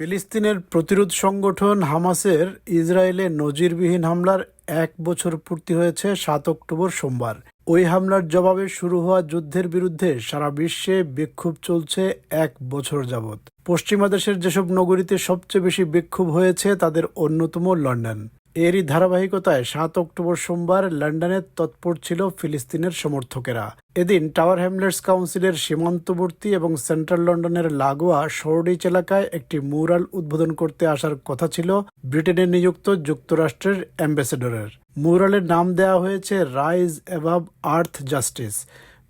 ফিলিস্তিনের প্রতিরোধ সংগঠন হামাসের ইসরায়েলে নজিরবিহীন হামলার এক বছর পূর্তি হয়েছে সাত অক্টোবর সোমবার। ওই হামলার জবাবে শুরু হওয়া যুদ্ধের বিরুদ্ধে সারা বিশ্বে বিক্ষোভ চলছে এক বছর যাবৎ। পশ্চিমা দেশের যেসব নগরীতে সবচেয়ে বেশি বিক্ষোভ হয়েছে তাদের অন্যতম লন্ডন। এরই ধারাবাহিকতায় সাত অক্টোবর সোমবার লন্ডনে তৎপর ছিল ফিলিস্তিনের সমর্থকেরা। এদিন টাওয়ার হ্যামলেটস কাউন্সিলের সীমান্তবর্তী এবং সেন্ট্রাল লন্ডনের লাগোয়া শহরিচ এলাকায় একটি মুরাল উদ্বোধন করতে আসার কথা ছিল ব্রিটেনে নিযুক্ত যুক্তরাষ্ট্রের অ্যাম্বাসেডরের। মুরালের নাম দেওয়া হয়েছে রাইজ অ্যাভাব আর্থ জাস্টিস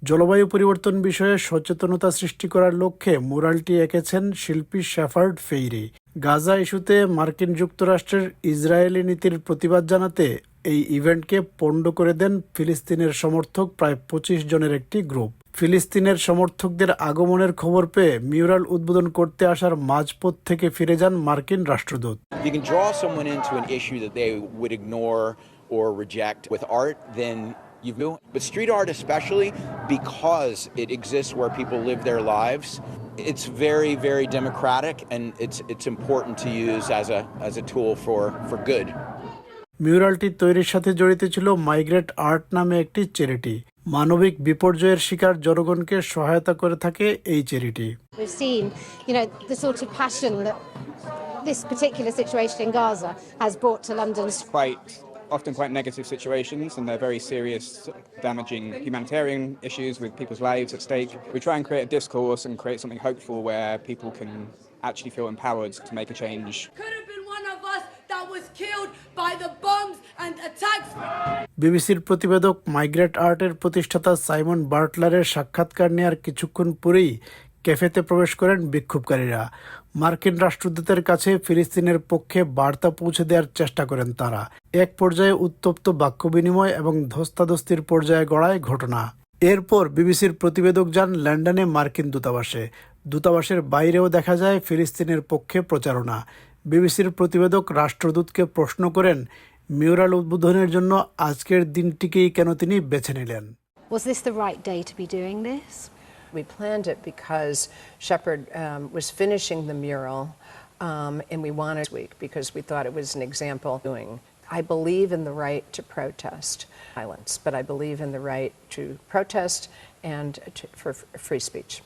জলবায়ু পরিবর্তন বিষয়ে সচেতনতা সৃষ্টি করার লক্ষ্যে মুরালটি এঁকেছেন শিল্পী শেফার্ড ফেইরি। গাজা ইস্যুতে মার্কিন যুক্তরাষ্ট্রের ইসরায়েলি নীতির প্রতিবাদ জানাতে এই ইভেন্টকে পণ্ড করে দেন ফিলিস্তিনের সমর্থক প্রায় পঁচিশ জনের একটি গ্রুপ। ফিলিস্তিনের সমর্থকদের আগমনের খবর পেয়ে মিউরাল উদ্বোধন করতে আসার মাঝপথ থেকে ফিরে যান মার্কিন রাষ্ট্রদূত। Or reject with art, then you do. But street art, especially because it exists where people live their lives, it's very, very democratic, and it's it's important to use as a as a tool for for good. মিউরালটি তৈরির সাথে জড়িত ছিল migrate art নামে একটি charity মানবিক বিপর্যয়ের শিকার জনগণকে সহায়তা করে থাকে এই charity We've seen, you know, the sort of passion that this particular situation in Gaza has brought to London's quite often quite negative situations and they're very serious damaging humanitarian issues with people's lives at stake we try and create a discourse and create something hopeful where people can actually feel empowered to make a change could have been one of us that was killed by the bombs and attacks. বিবিসির প্রতিবেদক migrate আর্টের প্রতিষ্ঠাতা Simon বার্টলারের সাক্ষাৎকার নেওয়ার কিছুক্ষণ পরেই ক্যাফেতে প্রবেশ করেন বিক্ষোভকারীরা। মার্কিন রাষ্ট্রদূতের কাছে ফিলিস্তিনের পক্ষে বার্তা পৌঁছে দেওয়ার চেষ্টা করেন তারা। এক পর্যায়ে উত্তপ্ত বাক্য বিনিময় এবং ধস্তাধস্তির পর্যায়ে গড়ায় ঘটনা। এরপর বিবিসির প্রতিবেদক যান লন্ডনে মার্কিন দূতাবাসে। দূতাবাসের বাইরেও দেখা যায় ফিলিস্তিনের পক্ষে প্রচারণা। বিবিসির প্রতিবেদক রাষ্ট্রদূতকে প্রশ্ন করেন, মিউরাল উদ্বোধনের জন্য আজকের দিনটিকেই কেন তিনি বেছে নিলেন? Was this the right day to be doing this? We planned it because Shepard um, was finishing the mural, um, and we wanted this week because we thought it was an example doing. I believe in the right to protest violence, but I believe in the right to protest and to, for free speech.